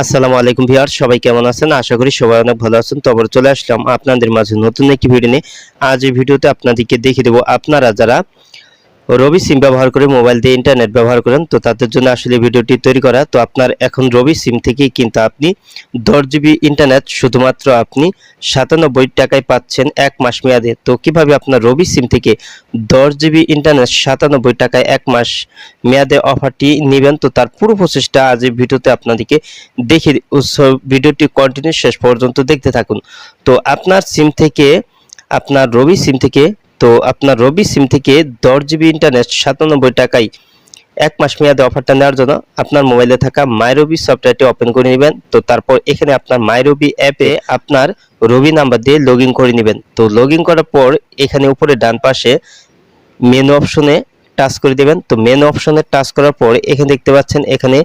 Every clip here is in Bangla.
আসসালামু আলাইকুম ভিউয়ার সবাই কেমন আছেন? আশা করি সবাই অনেক ভালো আছেন। তো আবার চলে আসলাম আপনাদের মাঝে নতুন একটি ভিডিও নিয়ে। আজ এই ভিডিওতে আপনাদেরকে দেখিয়ে দেবো আপনারা যারা রবি সিম ব্যবহার করে মোবাইল দিয়ে ইন্টারনেট ব্যবহার করেন। তো তাদের জন্য আসলে ভিডিওটি তৈরি করা। তো আপনার এখন রবি সিম থেকেই কিন্তু আপনি দশ জিবি ইন্টারনেট শুধুমাত্র আপনি সাতানব্বই টাকায় পাচ্ছেন এক মাস মেয়াদে। তো কীভাবে আপনার রবি সিম থেকে দশ জিবি ইন্টারনেট সাতানব্বই টাকায় এক মাস মেয়াদে অফারটি নেবেন? তো তার পুরো প্রসেসটা আজ এই ভিডিওতে আপনাদেরকে দেখে ভিডিওটি কন্টিনিউ শেষ পর্যন্ত দেখতে থাকুন। তো আপনার সিম থেকে, আপনার রবি সিম থেকে তো আপনার রবি সিম থেকে দশ জিবি ইন্টারনেট সাতানব্বই টাকায় এক মাস মেয়াদে অফারটা নেওয়ার জন্য আপনার মোবাইলে থাকা মাইরবি সফটওয়্যারটি ওপেন করে নেবেন। তো তারপর এখানে আপনার মাইরবি অ্যাপে আপনার রবি নাম্বার দিয়ে লগ করে নেবেন। তো লগ করার পর এখানে উপরে ডান পাশে মেনু অপশনে টাচ করে দেবেন। তো মেনু অপশনে টাচ করার পর এখানে দেখতে পাচ্ছেন এখানে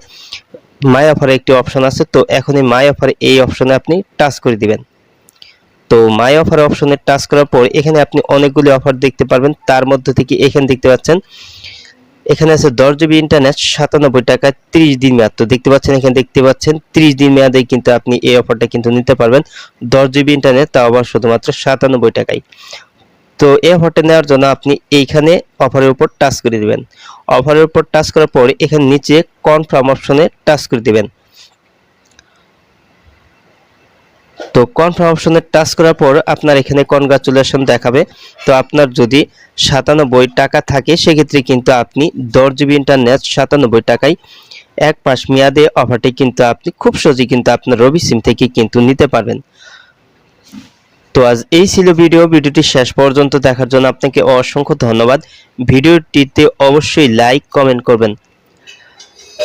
মাই অফারে একটি অপশন আছে। তো এখন মাই অফার এই অপশনে আপনি টাচ করে দিবেন। তো মাই অফার অপশনে টাচ করার পর এখানে আপনি অনেকগুলি অফার দেখতে পারবেন। তার মধ্যে থেকে এখানে দেখতে পাচ্ছেন, এখানে আছে দশ জিবি ইন্টারনেট সাতানব্বই টাকা, ত্রিশ দিন মেয়াদ। তো দেখতে পাচ্ছেন, এখানে দেখতে পাচ্ছেন, ত্রিশ দিন মেয়াদে কিন্তু আপনি এই অফারটা কিন্তু নিতে পারবেন। দশ জিবি ইন্টারনেট তাও আবার শুধুমাত্র সাতানব্বই টাকায়। তো এই অফারটা নেওয়ার জন্য আপনি এইখানে অফারের উপর টাচ করে দিবেন। অফারের উপর টাচ করার পর এখানে নিচে কনফার্ম অপশনে টাচ করে দিবেন। তো কনফার্ম অপশনে টাচ করার পর আপনার এখানে কনগ্রাচুলেশন দেখাবে। তো আপনার যদি সাতানব্বই টাকা থাকে, সেক্ষেত্রে কিন্তু আপনি দশ জিবি ইন্টারনেট সাতানব্বই টাকায় এক মাস মেয়াদে অফারটি কিন্তু আপনি খুব সহজেই কিন্তু আপনার রবি সিম থেকে কিন্তু নিতে পারবেন। তো আজ এই ছিল ভিডিও ভিডিওটি শেষ পর্যন্ত দেখার জন্য আপনাকে অসংখ্য ধন্যবাদ। ভিডিওটিতে অবশ্যই লাইক কমেন্ট করবেন।